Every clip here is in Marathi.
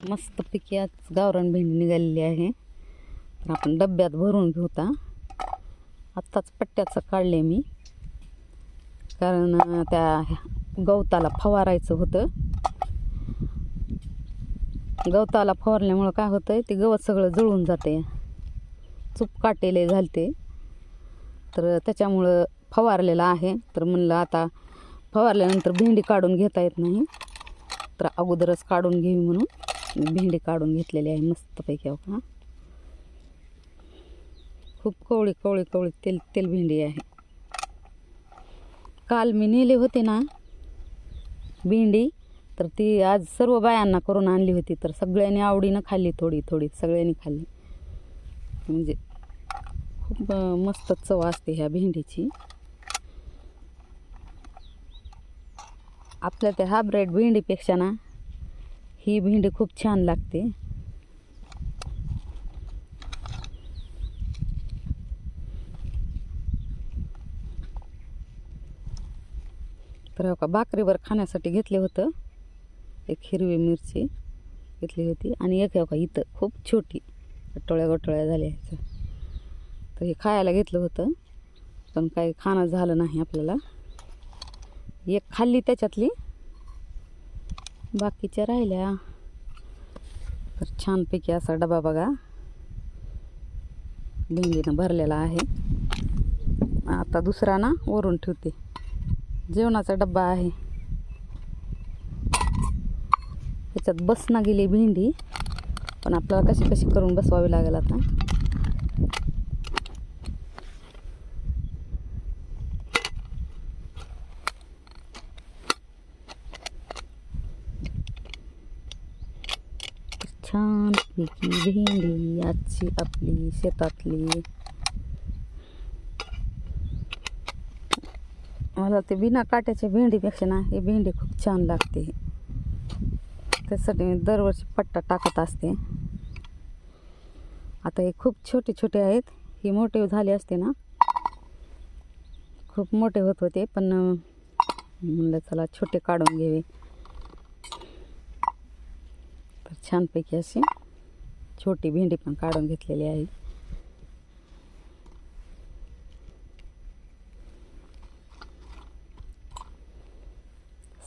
मस्तपैकी आज गावरान भेंडी निघालेली आहे. तर आपण डब्यात भरून घेऊ आता. आत्ताच पट्ट्याचं काढले मी. कारण त्या गवताला फवारायचं होतं. गवताला फवारल्यामुळं काय होतं ते गवत सगळं जळून जाते चूप काटेले झालते. तर त्याच्यामुळं फवारलेलं आहे. तर म्हणलं आता फवारल्यानंतर भेंडी काढून घेता येत नाही. तर अगोदरच काढून घेऊ म्हणून. भेंडी काढून घेतलेली आहे मस्तपैकी हो का खूप कवळी कवळी कवळी तेल तेल भेंडी आहे. काल मी नेले होते ना भेंडी तर ती आज सर्व बायांना करून आणली होती तर सगळ्यांनी आवडीनं खाल्ली थोडी थोडी सगळ्यांनी खाल्ली. म्हणजे खूप मस्त चव असते ह्या भेंडीची. आपल्या त्या हायब्रेड भेंडीपेक्षा ना ही भेंडी खूप छान लागते. तर हो का भाकरीवर खाण्यासाठी घेतले होतं. एक हिरवी मिरची घेतली होती आणि एक का इथं खूप छोटी गटोळ्या गटोळ्या झाल्या ह्याचं. तर हे खायला घेतलं होतं पण काही खाणं झालं नाही आपल्याला. एक खाल्ली त्याच्यातली बाकीच्या राहिल्या. तर छानपैकी असा डबा बघा. भेंडीनं भरलेला आहे. आता दुसरा ना वरून ठेवते. जेवणाचा डब्बा आहे. ह्याच्यात बसना गेली भेंडी. पण आपल्याला कशी कशी करून बसवावी लागेल आता? छानपैकी भेंडी आजची आपली शेतातली. मला ते बिना काट्याच्या भेंडीपेक्षा ना ही भेंडी खूप छान लागते. त्यासाठी मी दरवर्षी पट्टा टाकत असते. आता हे खूप छोटे छोटे आहेत. ही मोठे झाले असते ना. खूप मोठे होत होते पण म्हणलं चला छोटे काढून घ्यावे तर छानपैकी अशी छोटी भेंडी पण काढून घेतलेली आहे.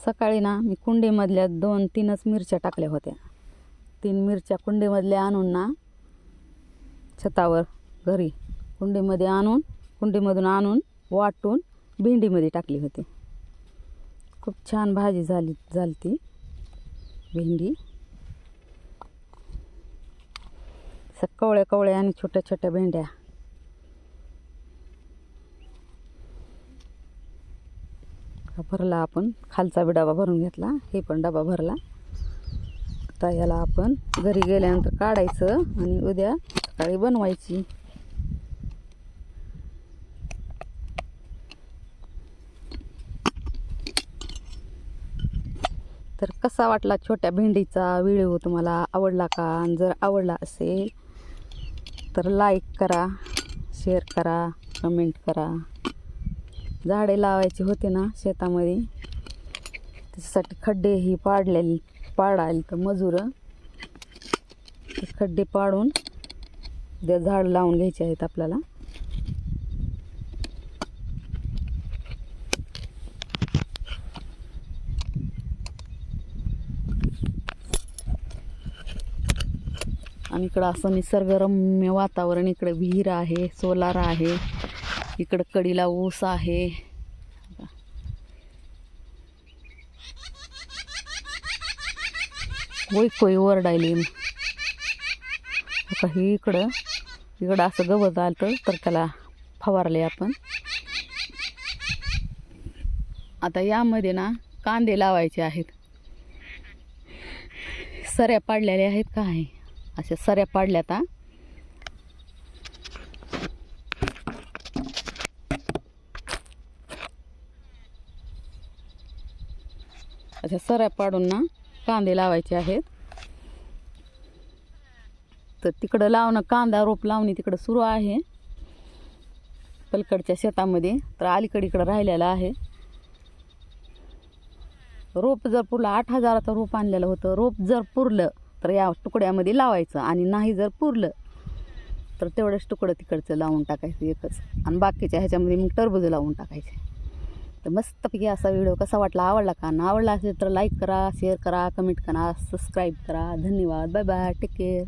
सकाळी ना मी कुंडीमधल्या दोन तीनच मिरच्या टाकल्या होत्या. तीन मिरच्या कुंडीमधल्या आणून ना छतावर घरी कुंडीमध्ये आणून कुंडीमधून आणून वाटून भेंडीमध्ये टाकली होती. खूप छान भाजी झाली झाली ती भेंडी. असं कवळ्या कवळ्या आणि छोट्या छोट्या भेंड्या. भरला आपण. खालचा बी डबा भरून घेतला. हे पण डबा भरला. आता याला आपण घरी गेल्यानंतर काढायचं आणि उद्या सकाळी बनवायची. तर कसा वाटला छोट्या भेंडीचा व्हिडिओ? तुम्हाला आवडला का? आणि जर आवडला असेल तर लाईक करा शेअर करा कमेंट करा. झाडे लावायची होते ना शेतामध्ये त्याच्यासाठी खड्डे ही पाडलेली पाडायला तर मजूर. खड्डे पाडून त्या झाड लावून घ्यायचे आहेत आपल्याला. आणि इकडं असं निसर्गरम्य वातावरण इकडं विहीर आहे सोलार आहे इकडं कडीला ऊस आहे. होय कोई ओरडायली. आता हे इकडं इकडं असं गवत आलं तर त्याला फवारले आपण. आता यामध्ये ना कांदे लावायचे आहेत. सऱ्या पाडलेल्या आहेत का आहे अशा सऱ्या पाडल्यात हा. अशा सऱ्या पाडून ना कांदे लावायचे आहेत. तर तिकडं लावणं कांदा रोप लावणी तिकडं सुरू आहे. पलकडच्या शेतामध्ये तर अलीकडे इकडं राहिलेलं आहे. रोप जर पुरलं आठ हजाराचं रोप आणलेलं होतं. रोप जर पुरलं तर या तुकड्यामध्ये लावायचं आणि नाही जर पुरलं तर तेवढंच तुकडं तिकडचं लावून टाकायचं एकच. आणि बाकीच्या ह्याच्यामध्ये मग टरबूज लावून टाकायचे. तर मस्तपैकी असा व्हिडिओ कसा वाटला आवडला का? ना आवडला असेल तर लाईक करा शेअर करा कमेंट करा सबस्क्राईब करा. धन्यवाद. Bye bye take care